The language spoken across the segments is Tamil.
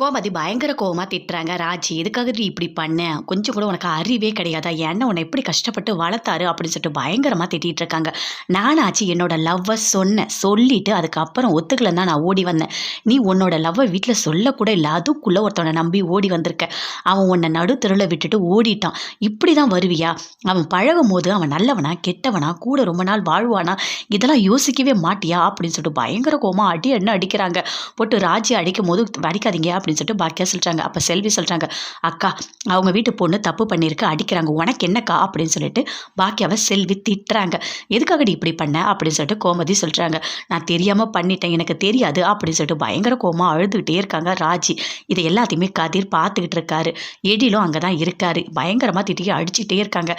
கோமதி பயங்கர கோவமாக திட்டுறாங்க. ராஜி எதுக்காக நீ இப்படி பண்ண? கொஞ்சம் கூட உனக்கு அறிவே கிடையாதா? என்ன உன்னை எப்படி கஷ்டப்பட்டு வளர்த்தாரு அப்படின்னு சொல்லிட்டு பயங்கரமாக திட்டிகிட்டு இருக்காங்க. நானாச்சு என்னோட லவ்வை சொன்னேன். சொல்லிட்டு அதுக்கப்புறம் ஒத்துக்கலன்னு தான் நான் ஓடி வந்தேன். நீ உன்னோட லவ்வை வீட்டில் சொல்லக்கூட இல்லை. அதுக்குள்ளே ஒருத்தவனை நம்பி ஓடி வந்திருக்க. அவன் உன்னை நடுத்தருவில் விட்டுட்டு ஓடிட்டான். இப்படி தான் வருவியா? அவன் பழகும் போது அவன் நல்லவனா கெட்டவனா கூட ரொம்ப நாள் வாழ்வானா? இதெல்லாம் யோசிக்கவே மாட்டியா? அப்படின்னு சொல்லிட்டு பயங்கர கோமா அடி என்ன அடிக்கிறாங்க. போட்டு ராஜி அடிக்கும் போது அடிக்காதீங்க அப்படின்னு அப்படின்னு சொல்லிட்டு பாக்கியா சொல்கிறாங்க அப்போ செல்வி சொல்கிறாங்க அக்கா அவங்க வீட்டு பொண்ணு தப்பு பண்ணியிருக்கு அடிக்கிறாங்க. உனக்கு என்னக்கா? அப்படின்னு சொல்லிட்டு பாக்கியாவை செல்வி திட்டுறாங்க. எதுக்காக நீ இப்படி பண்ண? அப்படின்னு சொல்லிட்டு கோமதி சொல்கிறாங்க நான் தெரியாமல் பண்ணிட்டேன். எனக்கு தெரியாது. அப்படின்னு சொல்லிட்டு பயங்கர கோமா அழுதுகிட்டே இருக்காங்க ராஜி. இதை எல்லாத்தையுமே கதிர் பார்த்துக்கிட்டு இருக்காரு. எடிலும் அங்கே தான் இருக்காரு. பயங்கரமாக திட்டி அடிச்சுட்டே இருக்காங்க.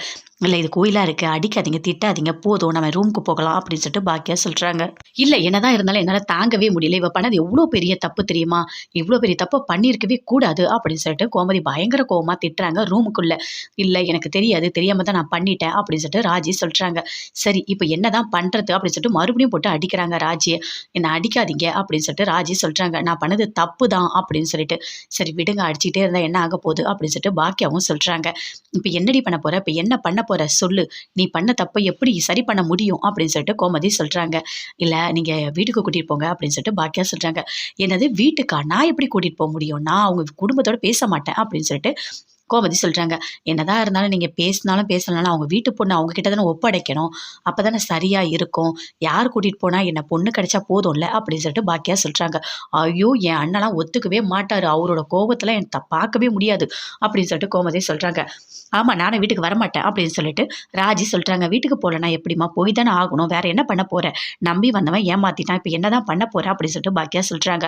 இல்லை இது கோயிலாக இருக்குது அடிக்காதீங்க திட்டாதீங்க. போதும் நம்ம ரூமுக்கு போகலாம் அப்படின்னு சொல்லிட்டு பாக்கியா சொல்கிறாங்க இல்லை என்னதான் இருந்தாலும் என்னால் தாங்கவே முடியல. இவ பண்ணது எவ்வளோ பெரிய தப்பு தெரியுமா? இவ்வளோ பெரிய தப்பு பண்ணியிருக்கவே கூடாது அப்படின்னு சொல்லிட்டு கோமதி பயங்கர கோவமாக திட்டுறாங்க ரூமுக்குள்ளே இல்லை எனக்கு தெரியாது. தெரியாமல் தான் நான் பண்ணிட்டேன் அப்படின்னு சொல்லிட்டு ராஜி சொல்கிறாங்க சரி இப்போ என்ன தான் பண்ணுறது அப்படின்னு சொல்லிட்டு மறுபடியும் போட்டு அடிக்கிறாங்க ராஜியை. என்னை அடிக்காதீங்க அப்படின்னு சொல்லிட்டு ராஜி சொல்கிறாங்க நான் பண்ணது தப்பு தான் அப்படின்னு சொல்லிட்டு. சரி விடுங்க. அடிச்சுட்டே இருந்தால் என்ன ஆக போகுது? அப்படின்னு சொல்லிட்டு பாக்கியாவும் சொல்கிறாங்க இப்போ என்னடி பண்ண போகிற இப்போ என்ன பண்ண போகிற சொல்லு. நீ பண்ண தப்பை எப்படி சரி பண்ண முடியும் அப்படின்னு சொல்லிட்டு கோமதி சொல்கிறாங்க இல்லை நீங்கள் வீட்டுக்கு கூட்டிகிட்டு போங்க அப்படின்னு சொல்லிட்டு பாக்கியா சொல்கிறாங்க என்னது வீட்டுக்கா? நான் எப்படி கூட்டிகிட்டு போக முடியும்? நான் அவங்க குடும்பத்தோட பேச மாட்டேன் அப்படின்னு சொல்லிட்டு கோமதி சொல்கிறாங்க என்னதான் இருந்தாலும் நீங்கள் பேசினாலும் பேசலனாலும் அவங்க வீட்டு பொண்ணு அவங்க கிட்ட தானே ஒப்படைக்கணும். அப்போ தானே சரியாக இருக்கும். யார் கூட்டிகிட்டு போனால் என்ன பொண்ணு கிடைச்சா போதும்ல அப்படின்னு சொல்லிட்டு பாக்கியா சொல்கிறாங்க ஐயோ என் அண்ணெல்லாம் ஒத்துக்கவே மாட்டார். அவரோட கோபத்தில் என் பார்க்கவே முடியாது அப்படின்னு சொல்லிட்டு கோமதி சொல்கிறாங்க ஆமாம் நானும் வீட்டுக்கு வரமாட்டேன் அப்படின்னு சொல்லிட்டு ராஜி சொல்கிறாங்க வீட்டுக்கு போகலன்னா எப்படிம்மா? போய் தானே ஆகணும். வேற என்ன பண்ண போகிறேன் நம்பி வந்தவன் ஏமாத்திட்டான். இப்போ என்ன தான் பண்ண போகிறேன் அப்படின்னு சொல்லிட்டு பாக்கியா சொல்கிறாங்க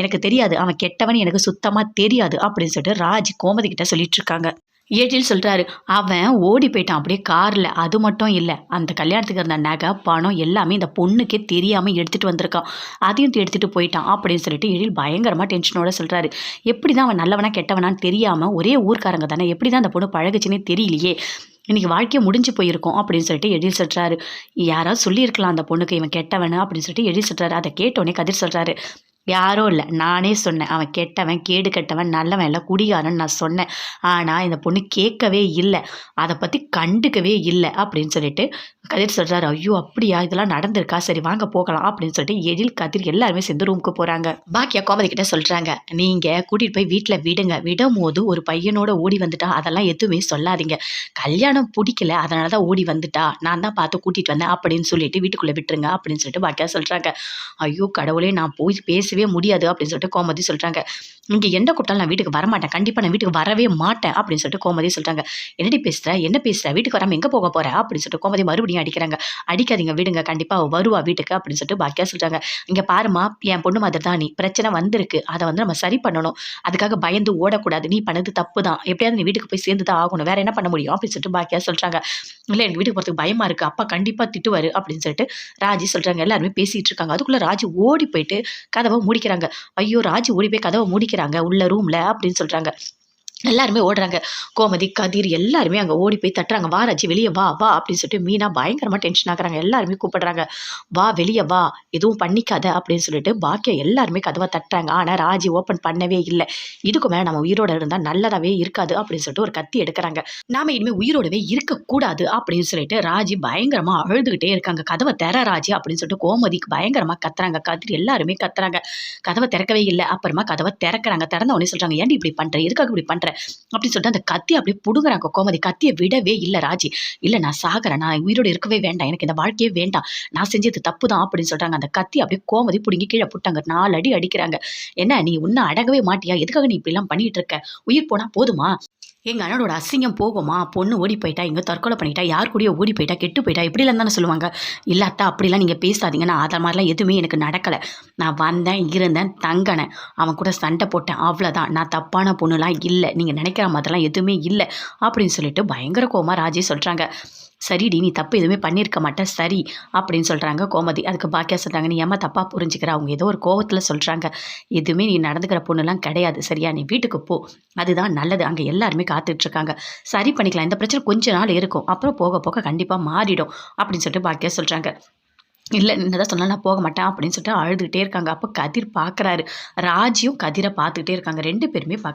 எனக்கு தெரியாது. அவன் கெட்டவன் எனக்கு சுத்தமாக தெரியாது அப்படின்னு சொல்லிட்டு ராஜி கோமதி கிட்ட சொல்லிட்டு இருக்காங்க. ஏட்டில் சொல்கிறாரு அவன் ஓடி போயிட்டான். அப்படியே காரில். அது மட்டும் இல்லை. அந்த கல்யாணத்துக்கு இருந்த நகை பணம் எல்லாமே இந்த பொண்ணுக்கே தெரியாமல் எடுத்துகிட்டு வந்திருக்கான். அதையும் எடுத்துகிட்டு போயிட்டான். அப்படின்னு சொல்லிட்டு எழில் பயங்கரமாக டென்ஷனோட சொல்கிறாரு எப்படி தான் அவன் நல்லவனா கெட்டவனான்னு தெரியாமல் ஒரே ஊர்க்காரங்க தானே. எப்படி தான் அந்த பொண்ணு பழகுச்சுன்னே தெரியலையே. இன்றைக்கி வாழ்க்கையை முடிஞ்சு போயிருக்கோம். அப்படின்னு சொல்லிட்டு எழில் சொல்கிறாரு யாராவது சொல்லியிருக்கலாம் அந்த பொண்ணுக்கு இவன் கெட்டவனு. அப்படின்னு சொல்லிட்டு எழில் சொல்கிறாரு அதை கேட்டோடனே கதிர் சொல்கிறாரு யாரும் இல்லை. நானே சொன்னேன். அவன் கெட்டவன் கேடு கெட்டவன் நல்லவன் இல்லை குடிகாரன் நான் சொன்னேன். ஆனால் இந்த பொண்ணு கேட்கவே இல்லை. அதை பற்றி கண்டுக்கவே இல்லை அப்படின்னு சொல்லிட்டு கதிர் சொல்கிறாரு ஐயோ அப்படியா? இதெல்லாம் நடந்திருக்கா? சரி வாங்க போகலாம் அப்படின்னு சொல்லிட்டு எழில் கதிர் எல்லாருமே சேர்ந்து ரூமுக்கு போகிறாங்க பாக்கியா கோமதி கிட்ட சொல்கிறாங்க நீங்கள் கூட்டிகிட்டு போய் வீட்டில் விடுங்க. விடும் போது ஒரு பையனோட ஓடி வந்துட்டா. அதெல்லாம் எதுவுமே சொல்லாதீங்க. கல்யாணம் பிடிக்கல. அதனால தான் ஓடி வந்துட்டா. நான் தான் பார்த்து கூட்டிகிட்டு வந்தேன் அப்படின்னு சொல்லிட்டு வீட்டுக்குள்ளே விட்டுருங்க அப்படின்னு சொல்லிட்டு பாக்கியா சொல்கிறாங்க ஐயோ கடவுளே நான் போய் பேசவே முடியாது அப்படின்னு சொல்லிட்டு கோமதி சொல்கிறாங்க இங்கே எந்த கூட்டாலும் நான் வீட்டுக்கு வரமாட்டேன். கண்டிப்பாக நான் வீட்டுக்கு வரவே மாட்டேன் அப்படின்னு சொல்லிட்டு கோமதி சொல்கிறாங்க என்னடி பேசுகிற என்ன பேசுகிற வீட்டுக்கு வராமல் எங்கே போக போகிறேன் அப்படின்னு சொல்லிட்டு கோமதி மறுபடியும் அடிக்கிறாங்க. அடிக்காதீங்க விடுங்க கண்டிப்பாக அவள் வருவா வீட்டுக்கு அப்படின்னு சொல்லிட்டு பாக்கியா சொல்கிறாங்க இங்கே பாருமா என் பொண்ணு மாதிரி தான் நீ. பிரச்சனை வந்திருக்கு. அதை வந்து நம்ம சரி பண்ணணும். அதுக்காக பயந்து ஓடக்கூடாது. நீ பண்ணது தப்பு தான் எப்படியாவது நீ வீட்டுக்கு போய் சேர்ந்து தான் ஆகணும். வேற என்ன பண்ண முடியும்? அப்படின்னு சொல்லிட்டு பாக்கியா சொல்கிறாங்க இல்லை எனக்கு வீட்டுக்கு போகிறதுக்கு பயமாக இருக்குது அப்பா கண்டிப்பாக திட்டுவார் அப்படின்னு சொல்லிட்டு ராஜி சொல்கிறாங்க எல்லாருமே பேசிகிட்டு இருக்காங்க. அதுக்குள்ளே ராஜி ஓடி போயிட்டு கதவை முடிக்கிறாங்க. ஐயோ ராஜி ஓடி போய் கதவை முடிக்கிறாங்க. உள்ள ரூமில் அப்படின்னு சொல்கிறாங்க எல்லாருமே ஓடுறாங்க. கோமதி கதிர் எல்லாருமே அங்கே ஓடி போய் தட்டுறாங்க. வா ராஜி வெளியே வா வா அப்படின்னு சொல்லிட்டு மீனா பயங்கரமாக டென்ஷன் ஆகுறாங்க. எல்லாருமே கூப்பிடுறாங்க. வா வெளியே வா எதுவும் பண்ணிக்காத அப்படின்னு சொல்லிட்டு பாக்கியா எல்லாருமே கதவை தட்டுறாங்க. ஆனால் ராஜி ஓப்பன் பண்ணவே இல்லை. இதுக்கு மேலே நம்ம உயிரோட இருந்தால் நல்லதாகவே இருக்காது அப்படின்னு சொல்லிட்டு ஒரு கத்தி எடுக்கிறாங்க. நாம இனிமேல் உயிரோடவே இருக்கக்கூடாது அப்படின்னு சொல்லிட்டு ராஜி பயங்கரமாக அழுதுகிட்டே இருக்காங்க. கதவை திற ராஜி அப்படின்னு சொல்லிட்டு கோமதிக்கு பயங்கரமாக கத்துறாங்க. கதிர் எல்லாருமே கத்துறாங்க. கதவை திறக்கவே இல்லை. அப்புறமா கதவை திறக்கிறாங்க. திறந்த உடனே சொல்கிறாங்க ஏன்டி இப்படி பண்ணுற எதுக்காக இப்படி பண்ணுற அப்படின்னு சொல்லிட்டு அந்த கத்தி அப்படியே புடுங்குறாங்க கோமதி. கத்தியை விடவே இல்லை ராஜி. இல்லை நான் சாகிறேன். நான் உயிரோடு இருக்கவே வேண்டாம். எனக்கு இந்த வாழ்க்கையே வேண்டாம். நான் செஞ்சது தப்பு தான் அப்படின்னு சொல்கிறாங்க அந்த கத்தி அப்படியே கோமதி பிடுங்கி கீழே போட்டாங்க. நாலு அடி அடிக்கிறாங்க. என்ன நீ இன்னும் அடங்கவே மாட்டியா? எதுக்காக நீ இப்படிலாம் பண்ணிட்டு இருக்க? உயிர் போனால் போதுமா? எங்கள் அண்ணனோட அசிங்கம் போகுமா? பொண்ணு ஓடி போயிட்டா எங்கே தற்கொலை பண்ணிட்டா யார் கூடயோ ஓடி போயிட்டா கெட்டு போயிட்டா இப்படிலாம் தானே சொல்லுவாங்க. இல்லை அத்தா அப்படிலாம் நீங்கள் பேசாதீங்க. நான் அதை மாதிரிலாம் எதுவுமே எனக்கு நடக்கலை. நான் வந்தேன் இருந்தேன் தங்கினேன். அவன் கூட சண்டை போட்டேன் அவ்வளோதான் நான் தப்பான பொண்ணுலாம் இல்லை. நீங்கள் நினைக்கிற மாதிரிலாம் எதுவுமே இல்லை. அப்படின்னு சொல்லிட்டு பயங்கர கோமா ராஜி சொல்கிறாங்க சரிடி நீ தப்பு எதுவுமே பண்ணியிருக்க மாட்டேன் சரி அப்படின்னு சொல்கிறாங்க கோமதி. அதுக்கு பாக்கியா சொல்கிறாங்க நீ ஏமா தப்பாக புரிஞ்சுக்கிற? அவங்க ஏதோ ஒரு கோவத்தில் சொல்கிறாங்க எதுவுமே நீ நடந்துக்கிற பொண்ணுலாம் கிடையாது சரியா? நீ வீட்டுக்கு போ. அதுதான் நல்லது. அங்கே எல்லாருமே காத்துட்ருக்காங்க. சரி பண்ணிக்கலாம். இந்த பிரச்சனை கொஞ்ச நாள் இருக்கும். அப்புறம் போக போக கண்டிப்பாக மாறிடும் அப்படின்னு சொல்லிட்டு பாக்கியா சொல்கிறாங்க இல்லை என்னதான் சொன்னால் நான் போக மாட்டேன் அப்படின்னு சொல்லிட்டு அழுதுகிட்டே இருக்காங்க. அப்போ கதிர் பார்க்குறாரு ராஜியும் கதிரை பார்த்துக்கிட்டே இருக்காங்க. ரெண்டு பேருமே பார்க்க